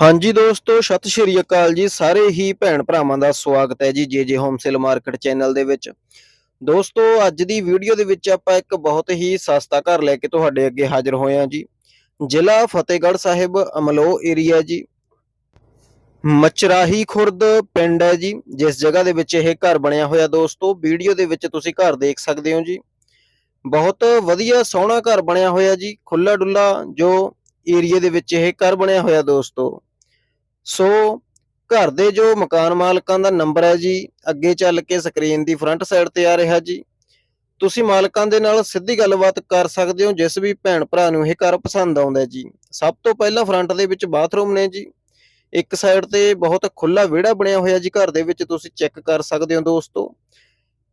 ਹਾਂਜੀ ਦੋਸਤੋ, ਸਤਿ ਸ਼੍ਰੀ ਅਕਾਲ ਜੀ। ਸਾਰੇ ਹੀ ਭੈਣ ਭਰਾਵਾਂ ਦਾ ਸਵਾਗਤ ਹੈ ਜੀ ਜੇ ਜੇ ਹੋਮ ਸੇਲ ਮਾਰਕੀਟ ਚੈਨਲ ਦੇ ਵਿੱਚ। ਦੋਸਤੋ, ਅੱਜ ਦੀ ਵੀਡੀਓ ਦੇ ਵਿੱਚ ਆਪਾਂ ਇੱਕ ਬਹੁਤ ਹੀ ਸਸਤਾ ਘਰ ਲੈ ਕੇ ਤੁਹਾਡੇ ਅੱਗੇ ਹਾਜ਼ਰ ਹੋਏ ਹਾਂ ਜੀ। ਜ਼ਿਲ੍ਹਾ ਫਤਿਹਗੜ੍ਹ ਸਾਹਿਬ, ਅਮਲੋ ਏਰੀਆ ਜੀ। ਮਚਰਾਹੀ ਖੁਰਦ ਪਿੰਡ ਹੈ ਜੀ। ਜਿਸ ਜਗ੍ਹਾ ਦੇ ਵਿੱਚ ਇਹ ਘਰ ਬਣਿਆ ਹੋਇਆ ਦੋਸਤੋ, ਵੀਡੀਓ ਦੇ ਵਿੱਚ ਤੁਸੀਂ ਘਰ ਦੇਖ ਸਕਦੇ ਹੋ ਜੀ। ਬਹੁਤ ਵਧੀਆ ਸੋਹਣਾ ਘਰ ਬਣਿਆ ਹੋਇਆ ਜੀ। ਖੁੱਲਾ ਡੁੱਲਾ ਜੋ ਏਰੀਏ ਦੇ ਵਿੱਚ ਇਹ ਘਰ ਬਣਿਆ ਹੋਇਆ ਦੋਸਤੋ। ਸੋ ਘਰ ਦੇ ਜੋ ਮਕਾਨ ਮਾਲਕਾਂ ਦਾ ਨੰਬਰ ਹੈ ਜੀ, ਅੱਗੇ ਚੱਲ ਕੇ ਸਕਰੀਨ ਦੀ ਫਰੰਟ ਸਾਈਡ ਤੇ ਆ ਰਿਹਾ ਜੀ। ਤੁਸੀਂ ਮਾਲਕਾਂ ਦੇ ਨਾਲ ਸਿੱਧੀ ਗੱਲਬਾਤ ਕਰ ਸਕਦੇ ਹੋ, ਜਿਸ ਵੀ ਭੈਣ ਭਰਾ ਨੂੰ ਇਹ ਘਰ ਪਸੰਦ ਆਉਂਦਾ ਜੀ। ਸਭ ਤੋਂ ਪਹਿਲਾਂ ਫਰੰਟ ਦੇ ਵਿੱਚ ਬਾਥਰੂਮ ਨੇ ਜੀ। ਇੱਕ ਸਾਈਡ ਤੇ ਬਹੁਤ ਖੁੱਲਾ ਵਿਹੜਾ ਬਣਿਆ ਹੋਇਆ ਜੀ ਘਰ ਦੇ ਵਿੱਚ, ਤੁਸੀਂ ਚੈੱਕ ਕਰ ਸਕਦੇ ਹੋ ਦੋਸਤੋ।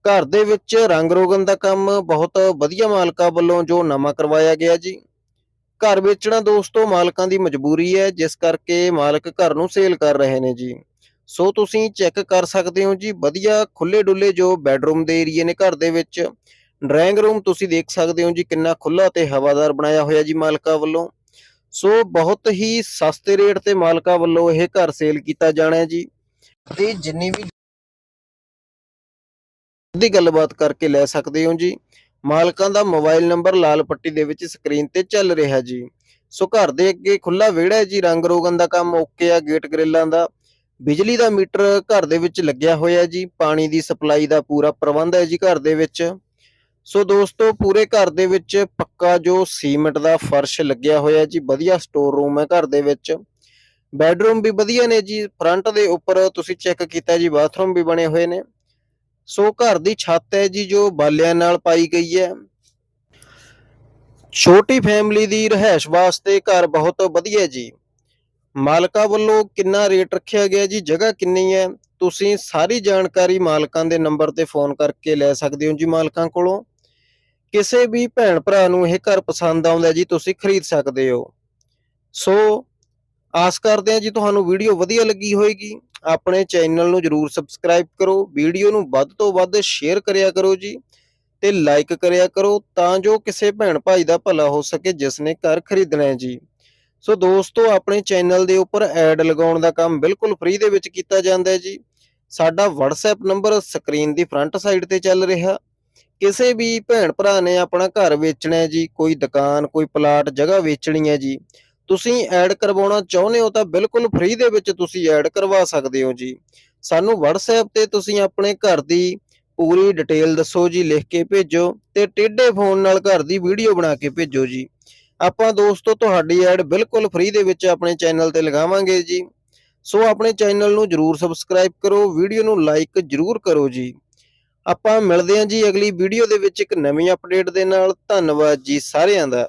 ਘਰ ਦੇ ਵਿੱਚ ਰੰਗ ਰੋਗਨ ਦਾ ਕੰਮ ਬਹੁਤ ਵਧੀਆ ਮਾਲਕਾਂ ਵੱਲੋਂ ਜੋ ਨਵਾਂ ਕਰਵਾਇਆ ਗਿਆ ਜੀ। ਘਰ ਵੇਚਣਾ ਦੋਸਤੋ ਮਾਲਕਾਂ ਦੀ ਮਜਬੂਰੀ ਹੈ, ਜਿਸ ਕਰਕੇ ਮਾਲਕ ਘਰ ਨੂੰ ਸੇਲ ਕਰ ਰਹੇ ਨੇ ਜੀ। ਸੋ ਤੁਸੀਂ ਚੈੱਕ ਕਰ ਸਕਦੇ ਹੋ ਜੀ, ਵਧੀਆ ਖੁੱਲੇ ਡੁੱਲੇ ਜੋ ਬੈੱਡਰੂਮ ਦੇ ਏਰੀਏ ਨੇ ਘਰ ਦੇ ਵਿੱਚ ਡਰਾਇੰਗ ਰੂਮ ਤੁਸੀਂ ਦੇਖ ਸਕਦੇ ਹੋ ਜੀ, ਕਿੰਨਾ ਖੁੱਲਾ ਤੇ ਹਵਾਦਾਰ ਬਣਾਇਆ ਹੋਇਆ ਜੀ ਮਾਲਕਾਂ ਵੱਲੋਂ। ਸੋ ਬਹੁਤ ਹੀ ਸਸਤੇ ਰੇਟ ਤੇ ਮਾਲਕਾਂ ਵੱਲੋਂ ਇਹ ਘਰ ਸੇਲ ਕੀਤਾ ਜਾਣਾ ਹੈ ਜੀ। ਤੇ ਜਿੰਨੀ ਵੀ ਦੀ ਗੱਲਬਾਤ ਕਰਕੇ ਲੈ ਸਕਦੇ ਹੋ ਜੀ। ਮਾਲਕਾਂ ਦਾ ਮੋਬਾਈਲ ਨੰਬਰ ਲਾਲ ਪੱਟੀ ਦੇ ਵਿੱਚ ਸਕਰੀਨ ਤੇ ਚੱਲ ਰਿਹਾ ਜੀ। ਸੋ ਘਰ ਦੇ ਅੱਗੇ ਖੁੱਲਾ ਵਿਹੜਾ ਹੈ ਜੀ, ਰੰਗ ਰੋਗਨ ਦਾ ਕੰਮ ਓਕੇ ਆ, ਗੇਟ ਗ੍ਰਿਲਾਂ ਦਾ। ਬਿਜਲੀ ਦਾ ਮੀਟਰ ਘਰ ਦੇ ਵਿੱਚ ਲੱਗਿਆ ਹੋਇਆ ਜੀ, ਪਾਣੀ ਦੀ ਸਪਲਾਈ ਦਾ ਪੂਰਾ ਪ੍ਰਬੰਧ ਹੈ ਜੀ ਘਰ ਦੇ ਵਿੱਚ। ਸੋ ਦੋਸਤੋ, ਪੂਰੇ ਘਰ ਦੇ ਵਿੱਚ ਪੱਕਾ ਜੋ ਸੀਮੈਂਟ ਦਾ ਫਰਸ਼ ਲੱਗਿਆ ਹੋਇਆ ਜੀ, ਵਧੀਆ ਸਟੋਰ ਰੂਮ ਹੈ ਘਰ ਦੇ ਵਿੱਚ। ਬੈੱਡਰੂਮ ਵੀ ਵਧੀਆ ਨੇ ਜੀ, ਫਰੰਟ ਦੇ ਉੱਪਰ ਤੁਸੀਂ ਚੈੱਕ ਕੀਤਾ ਜੀ, ਬਾਥਰੂਮ ਵੀ ਬਣੇ ਹੋਏ ਨੇ। ਸੋ ਘਰ ਦੀ ਛੱਤ ਹੈ ਜੀ ਜੋ ਬਾਲਿਆਂ ਨਾਲ ਪਾਈ ਗਈ ਹੈ। ਛੋਟੀ ਫੈਮਿਲੀ ਦੀ ਰਹਿائش ਵਾਸਤੇ ਘਰ ਬਹੁਤ ਵਧੀਆ ਜੀ। ਮਾਲਕਾਂ ਵੱਲੋਂ ਕਿੰਨਾ ਰੇਟ ਰੱਖਿਆ ਗਿਆ ਜੀ, ਜਗ੍ਹਾ ਕਿੰਨੀ ਹੈ? ਤੁਸੀਂ ਸਾਰੀ ਜਾਣਕਾਰੀ ਮਾਲਕਾਂ ਦੇ ਨੰਬਰ ਤੇ ਫੋਨ ਕਰਕੇ ਲੈ ਸਕਦੇ ਹੋ ਜੀ ਮਾਲਕਾਂ ਕੋਲੋਂ। ਕਿਸੇ ਵੀ ਭੈਣ ਭਰਾ ਨੂੰ ਇਹ ਘਰ ਪਸੰਦ ਆਉਂਦਾ ਜੀ, ਤੁਸੀਂ ਖਰੀਦ ਸਕਦੇ ਹੋ। ਸੋ ਆਸ ਕਰਦੇ ਹਾਂ ਜੀ ਤੁਹਾਨੂੰ ਵੀਡੀਓ ਵਧੀਆ ਲੱਗੀ ਹੋਵੇਗੀ ਆਪਣੇ ਚੈਨਲ ਨੂੰ ਜਰੂਰ ਸਬਸਕ੍ਰਾਈਬ ਕਰੋ, ਵੀਡੀਓ ਨੂੰ ਵੱਧ ਤੋਂ ਵੱਧ ਸ਼ੇਅਰ ਕਰਿਆ ਕਰੋ ਜੀ ਤੇ ਲਾਈਕ ਕਰਿਆ ਕਰੋ ਤਾਂ ਜੋ ਕਿਸੇ ਭੈਣ ਭਾਈ ਦਾ ਭਲਾ ਹੋ ਸਕੇ ਜਿਸ ਨੇ ਘਰ ਖਰੀਦਣਾ ਹੈ ਜੀ। ਸੋ ਦੋਸਤੋ, ਆਪਣੇ ਚੈਨਲ ਦੇ ਉੱਪਰ ਐਡ ਲਗਾਉਣ ਦਾ ਕੰਮ ਬਿਲਕੁਲ ਫ੍ਰੀ ਦੇ ਵਿੱਚ ਕੀਤਾ ਜਾਂਦਾ ਹੈ ਜੀ। ਸਾਡਾ WhatsApp ਨੰਬਰ ਸਕਰੀਨ ਦੀ ਫਰੰਟ ਸਾਈਡ ਤੇ ਚੱਲ ਰਿਹਾ। ਕਿਸੇ ਵੀ ਭੈਣ ਭਰਾ ਨੇ ਆਪਣਾ ਘਰ ਵੇਚਣਾ ਹੈ ਜੀ, ਕੋਈ ਦੁਕਾਨ, ਕੋਈ ਪਲਾਟ ਜਗ੍ਹਾ ਵੇਚਣੀ ਹੈ ਜੀ ਤੁਸੀਂ ਐਡ ਕਰਵਾਉਣਾ ਚਾਹੁੰਦੇ ਹੋ ਤਾਂ ਬਿਲਕੁਲ ਫ੍ਰੀ ਦੇ ਵਿੱਚ ਤੁਸੀਂ ਐਡ ਕਰਵਾ ਸਕਦੇ ਹੋ ਜੀ। ਸਾਨੂੰ WhatsApp ਤੇ ਤੁਸੀਂ ਆਪਣੇ ਘਰ ਦੀ ਪੂਰੀ ਡਿਟੇਲ ਦੱਸੋ ਜੀ, ਲਿਖ ਕੇ ਭੇਜੋ ਤੇ ਟੇਢੇ ਫੋਨ ਨਾਲ ਘਰ ਦੀ ਵੀਡੀਓ ਬਣਾ ਕੇ ਭੇਜੋ ਜੀ। ਆਪਾਂ ਦੋਸਤੋ, ਤੁਹਾਡੀ ਐਡ ਬਿਲਕੁਲ ਫ੍ਰੀ ਦੇ ਵਿੱਚ ਆਪਣੇ ਚੈਨਲ ਤੇ ਲਗਾਵਾਂਗੇ ਜੀ। ਸੋ ਆਪਣੇ ਚੈਨਲ ਨੂੰ ਜਰੂਰ ਸਬਸਕ੍ਰਾਈਬ ਕਰੋ ਵੀਡੀਓ ਨੂੰ ਲਾਈਕ ਜਰੂਰ ਕਰੋ ਜੀ। ਆਪਾਂ ਮਿਲਦੇ ਹਾਂ ਜੀ ਅਗਲੀ ਵੀਡੀਓ ਦੇ ਵਿੱਚ ਇੱਕ ਨਵੀਂ ਅਪਡੇਟ ਦੇ ਨਾਲ। ਧੰਨਵਾਦ ਜੀ ਸਾਰਿਆਂ ਦਾ।